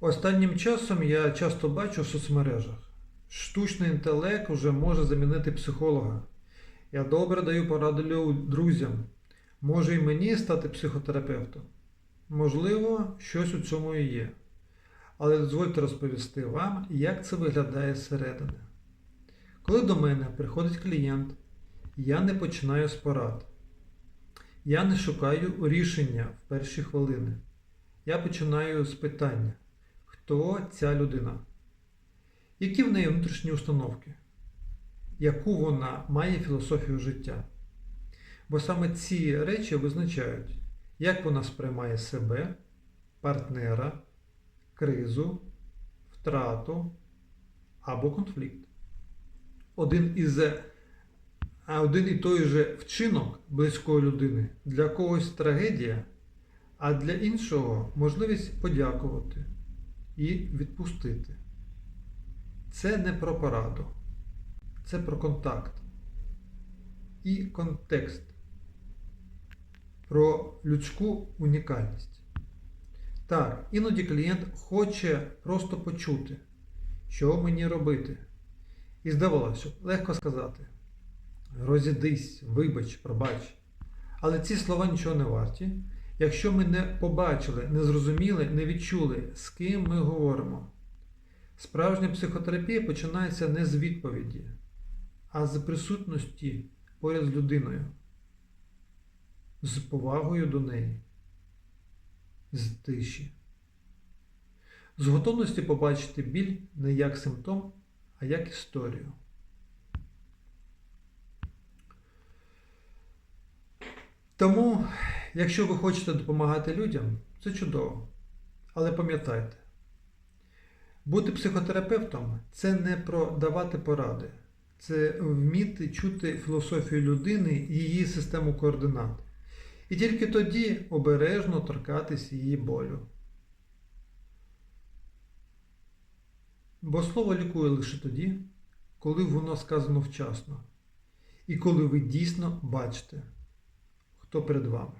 Останнім часом я часто бачу в соцмережах. Штучний інтелект вже може замінити психолога. Я добре даю поради лю- друзям. Може і мені стати психотерапевтом. Можливо, щось у цьому і є. Але дозвольте розповісти вам, як це виглядає зсередини. Коли до мене приходить клієнт, я не починаю з порад. Я не шукаю рішення в перші хвилини. Я починаю з питання: хто ця людина? Які в неї внутрішні установки? Яку вона має філософію життя? Бо саме ці речі визначають, як вона сприймає себе, партнера, кризу, втрату або конфлікт. Один із а один і той же вчинок близької людини для когось трагедія, а для іншого можливість подякувати і відпустити. Це не про пораду, це про контакт і контекст, про людську унікальність. Так, іноді клієнт хоче просто почути, що мені робити. І здавалося, легко сказати розідись, вибач, пробач. Але ці слова нічого не варті, якщо ми не побачили, не зрозуміли, не відчули, з ким ми говоримо. Справжня психотерапія починається не з відповіді, а з присутності поряд з людиною, з повагою до неї, з тиші, з готовності побачити біль не як симптом, а як історію. Тому, якщо ви хочете допомагати людям, це чудово. Але пам'ятайте, бути психотерапевтом це не про давати поради, це вміти чути філософію людини і її систему координат. І тільки тоді обережно торкатись її болю. Бо слово лікує лише тоді, коли воно сказано вчасно, і коли ви дійсно бачите, хто перед вами.